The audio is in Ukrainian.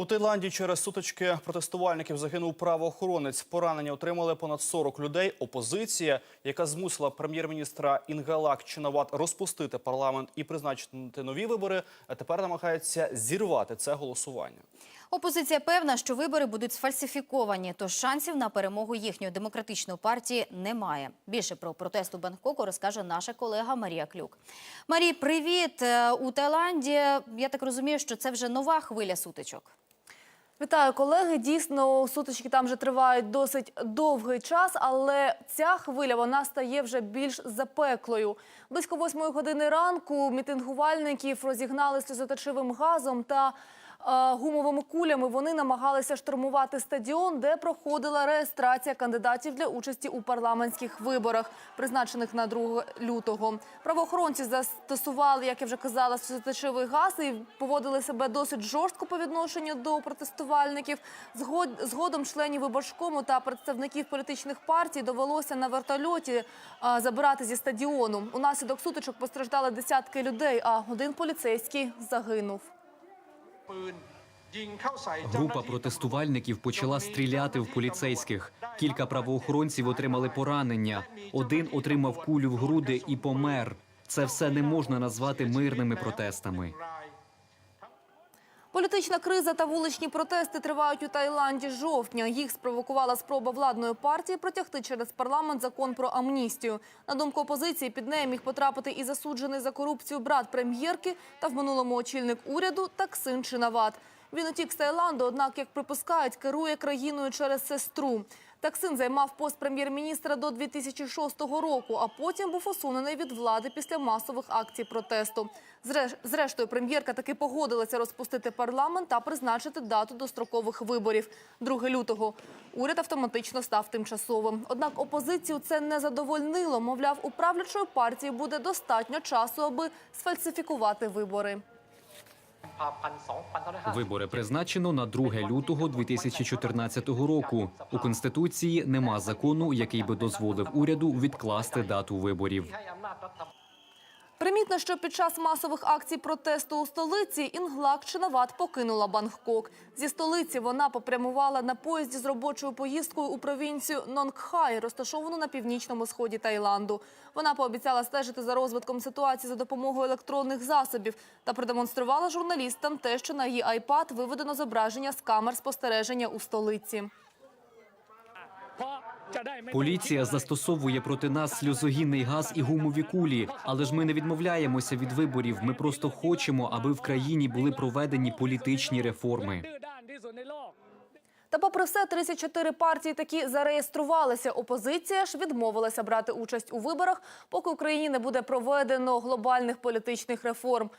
У Таїланді через сутички протестувальників загинув правоохоронець. Поранення отримали понад 40 людей. Опозиція, яка змусила прем'єр-міністра Інгалак Чинават розпустити парламент і призначити нові вибори, тепер намагається зірвати це голосування. Опозиція певна, що вибори будуть сфальсифіковані, тож шансів на перемогу їхньої демократичної партії немає. Більше про протест у Бангкоку розкаже наша колега Марія Клюк. Марій, привіт! Е, У Таїланді, я так розумію, що це вже нова хвиля сутичок. Вітаю, колеги. Дійсно, сутички там вже тривають досить довгий час, але ця хвиля вона стає вже більш запеклою. Близько восьмої години ранку мітингувальників розігнали сльозоточивим газом та гумовими кулями. Вони намагалися штурмувати стадіон, де проходила реєстрація кандидатів для участі у парламентських виборах, призначених на 2 лютого. Правоохоронці застосували, як я вже казала, сльозоточивий газ і поводили себе досить жорстко по відношенню до протестувальників. Згод- Згодом членів виборшкому та представників політичних партій довелося на вертольоті забирати зі стадіону. Унаслідок сутичок постраждали десятки людей, а один поліцейський загинув. Група протестувальників почала стріляти в поліцейських. Кілька правоохоронців отримали поранення. Один отримав кулю в груди і помер. Це все не можна назвати мирними протестами. Політична криза та вуличні протести тривають у Таїланді жовтня. Їх спровокувала спроба владної партії протягти через парламент закон про амністію. На думку опозиції, під неї міг потрапити і засуджений за корупцію брат прем'єрки та в минулому очільник уряду Таксин Чинават. Він утік з Таїланду, однак, як припускають, керує країною через сестру. Таксин займав пост прем'єр-міністра до 2006 року, а потім був усунений від влади після масових акцій протесту. Зрештою, прем'єрка таки погодилася розпустити парламент та призначити дату дострокових виборів 2 лютого. Уряд автоматично став тимчасовим. Однак опозицію це не задовольнило. Мовляв, у правлячої партії буде достатньо часу, аби сфальсифікувати вибори. Вибори призначено на 2 лютого 2014 року. У конституції нема закону, який би дозволив уряду відкласти дату виборів. Примітно, що під час масових акцій протесту у столиці Інглак Чинават покинула Бангкок. Зі столиці вона попрямувала на поїзді з робочою поїздкою у провінцію Нонгхай, розташовану на північному сході Таїланду. Вона пообіцяла стежити за розвитком ситуації за допомогою електронних засобів та продемонструвала журналістам те, що на її айпад виведено зображення з камер спостереження у столиці. Поліція застосовує проти нас сльозогінний газ і гумові кулі, але ж ми не відмовляємося від виборів. Ми просто хочемо, аби в країні були проведені політичні реформи. Та попри все, 34 партії таки зареєструвалися. Опозиція ж відмовилася брати участь у виборах, поки в Україні не буде проведено глобальних політичних реформ.